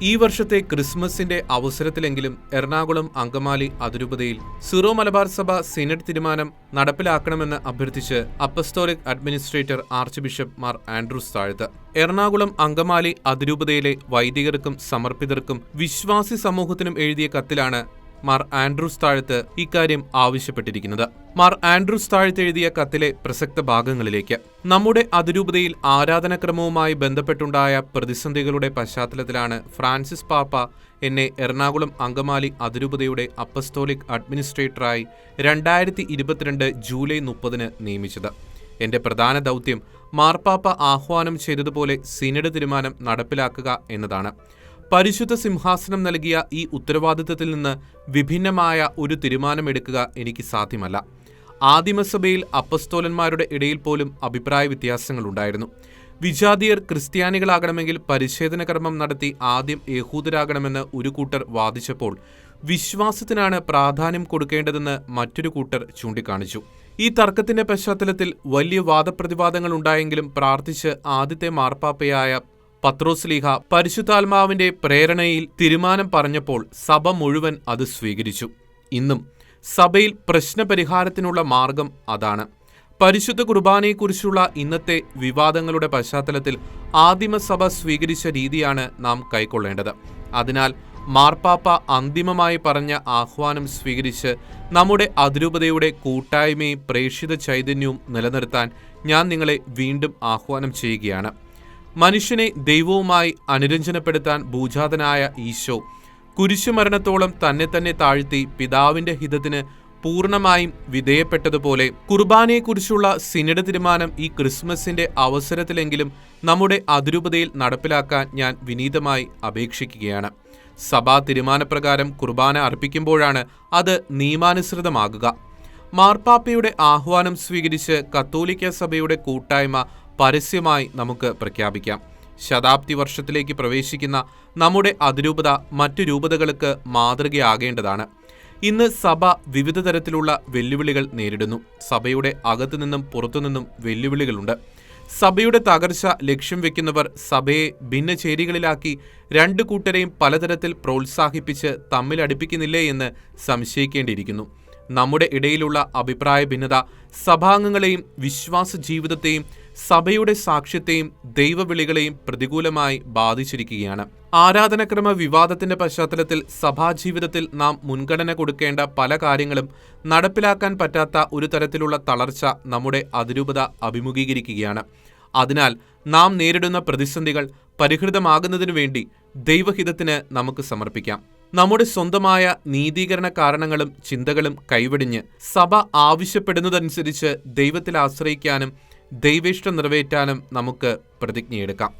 ഈ വർഷത്തെ ക്രിസ്മസിന്റെ അവസരത്തിലെങ്കിലും എറണാകുളം അങ്കമാലി അതിരൂപതയിൽ സിറോ മലബാർ സഭ സിനഡ് തീരുമാനം നടപ്പിലാക്കണമെന്ന് അഭ്യർത്ഥിച്ച് apostolic administrator archbishop Mar Andrews Thazhath. Ernakulam Angamaly അതിരൂപതയിലെ വൈദികർക്കും സമർപ്പിതർക്കും വിശ്വാസി സമൂഹത്തിനും എഴുതിയ കത്തിലാണ് മാർ ആൻഡ്രൂസ് താഴത്ത് ഇക്കാര്യം ആവശ്യപ്പെട്ടിരിക്കുന്നത്. മാർ ആൻഡ്രൂസ് താഴത്ത് എഴുതിയ കത്തിലെ പ്രസക്ത ഭാഗങ്ങളിലേക്ക്. നമ്മുടെ അതിരൂപതയിൽ ആരാധനക്രമവുമായി ബന്ധപ്പെട്ടുണ്ടായ പ്രതിസന്ധികളുടെ പശ്ചാത്തലത്തിലാണ് ഫ്രാൻസിസ് പാപ്പ എന്നെ എറണാകുളം അങ്കമാലി അതിരൂപതയുടെ അപ്പസ്തോലിക് അഡ്മിനിസ്ട്രേറ്ററായി രണ്ടായിരത്തി ഇരുപത്തിരണ്ട് ജൂലൈ മുപ്പതിന് നിയമിച്ചത്. എന്റെ പ്രധാന ദൗത്യം മാർപ്പാപ്പ ആഹ്വാനം ചെയ്തതുപോലെ സിനഡ് തീരുമാനം നടപ്പിലാക്കുക എന്നതാണ്. പരിശുദ്ധ സിംഹാസനം നൽകിയ ഈ ഉത്തരവാദിത്തത്തിൽ നിന്ന് വിഭിന്നമായ ഒരു തീരുമാനമെടുക്കുക എനിക്ക് സാധ്യമല്ല. ആദിമസഭയിൽ അപ്പസ്തോലന്മാരുടെ ഇടയിൽ പോലും അഭിപ്രായ വ്യത്യാസങ്ങളുണ്ടായിരുന്നു വിജാതിയർ ക്രിസ്ത്യാനികളാകണമെങ്കിൽ പരിച്ഛേദന കർമ്മം നടത്തി ആദ്യം യഹൂദരാകണമെന്ന് ഒരു കൂട്ടർ വാദിച്ചപ്പോൾ വിശ്വാസത്തിനാണ് പ്രാധാന്യം കൊടുക്കേണ്ടതെന്ന് മറ്റൊരു കൂട്ടർ ചൂണ്ടിക്കാണിച്ചു. ഈ തർക്കത്തിന്റെ പശ്ചാത്തലത്തിൽ വലിയ വാദപ്രതിവാദങ്ങൾ ഉണ്ടായെങ്കിലും പ്രാർത്ഥിച്ച് ആദ്യത്തെ മാർപ്പാപ്പയായ പത്രോസ്ലീഹ പരിശുദ്ധാത്മാവിന്റെ പ്രേരണയിൽ തീരുമാനം പറഞ്ഞപ്പോൾ സഭ മുഴുവൻ അത് സ്വീകരിച്ചു. ഇന്നും സഭയിൽ പ്രശ്നപരിഹാരത്തിനുള്ള മാർഗം അതാണ്. പരിശുദ്ധ കുർബാനയെക്കുറിച്ചുള്ള ഇന്നത്തെ വിവാദങ്ങളുടെ പശ്ചാത്തലത്തിൽ ആദിമസഭ സ്വീകരിച്ച രീതിയാണ് നാം കൈക്കൊള്ളേണ്ടത്. അതിനാൽ മാർപ്പാപ്പ അന്തിമമായി പറഞ്ഞ ആഹ്വാനം സ്വീകരിച്ച് നമ്മുടെ അതിരൂപതയുടെ കൂട്ടായ്മയും പ്രേക്ഷിത ചൈതന്യവും നിലനിർത്താൻ ഞാൻ നിങ്ങളെ വീണ്ടും ആഹ്വാനം ചെയ്യുകയാണ്. മനുഷ്യനെ ദൈവവുമായി അനുരഞ്ജനപ്പെടുത്താൻ ഭൂജാതനായ ഈശോ കുരിശുമരണത്തോളം തന്നെ തന്നെ താഴ്ത്തി പിതാവിന്റെ ഹിതത്തിന് പൂർണമായും വിധേയപ്പെട്ടതുപോലെ കുർബാനയെക്കുറിച്ചുള്ള സിനഡ് തീരുമാനം ഈ ക്രിസ്മസിന്റെ അവസരത്തിലെങ്കിലും നമ്മുടെ അതിരൂപതയിൽ നടപ്പിലാക്കാൻ ഞാൻ വിനീതമായി അപേക്ഷിക്കുകയാണ്. സഭാ തീരുമാനപ്രകാരം കുർബാന അർപ്പിക്കുമ്പോഴാണ് അത് നിയമാനുസൃതമാകുക. മാർപ്പാപ്പയുടെ ആഹ്വാനം സ്വീകരിച്ച് കത്തോലിക്ക സഭയുടെ കൂട്ടായ്മ പരസ്യമായി നമുക്ക് പ്രഖ്യാപിക്കാം. ശതാബ്ദി വർഷത്തിലേക്ക് പ്രവേശിക്കുന്ന നമ്മുടെ അതിരൂപത മറ്റു രൂപതകൾക്ക് മാതൃകയാകേണ്ടതാണ്. ഇന്ന് സഭ വിവിധ തരത്തിലുള്ള വെല്ലുവിളികൾ നേരിടുന്നു. സഭയുടെ അകത്തുനിന്നും പുറത്തുനിന്നും വെല്ലുവിളികളുണ്ട്. സഭയുടെ തകർച്ച ലക്ഷ്യം വെക്കുന്നവർ സഭയെ ഭിന്നചേരികളിലാക്കി രണ്ടു കൂട്ടരെയും പലതരത്തിൽ പ്രോത്സാഹിപ്പിച്ച് തമ്മിലടുപ്പിക്കുന്നില്ലേ എന്ന് സംശയിക്കേണ്ടിയിരിക്കുന്നു. നമ്മുടെ ഇടയിലുള്ള അഭിപ്രായ ഭിന്നത സഭാംഗങ്ങളെയും വിശ്വാസ ജീവിതത്തെയും സഭയുടെ സാക്ഷ്യത്തെയും ദൈവവിളികളെയും പ്രതികൂലമായി ബാധിച്ചിരിക്കുകയാണ്. ആരാധനക്രമ വിവാദത്തിന്റെ പശ്ചാത്തലത്തിൽ സഭാജീവിതത്തിൽ നാം മുൻഗണന കൊടുക്കേണ്ട പല കാര്യങ്ങളും നടപ്പിലാക്കാൻ പറ്റാത്ത ഒരു തരത്തിലുള്ള തളർച്ച നമ്മുടെ അതിരൂപത അഭിമുഖീകരിക്കുകയാണ്. അതിനാൽ നാം നേരിടുന്ന പ്രതിസന്ധികൾ പരിഹൃതമാകുന്നതിനു വേണ്ടി ദൈവഹിതത്തിന് നമുക്ക് സമർപ്പിക്കാം. നമ്മുടെ സ്വന്തമായ നീതീകരണ കാരണങ്ങളും ചിന്തകളും കൈവെടിഞ്ഞ് സഭ ആവശ്യപ്പെടുന്നതനുസരിച്ച് ദൈവത്തിൽ ആശ്രയിക്കാനും ദൈവേഷ്ടം നിറവേറ്റാനും നമുക്ക് പ്രതിജ്ഞയെടുക്കാം.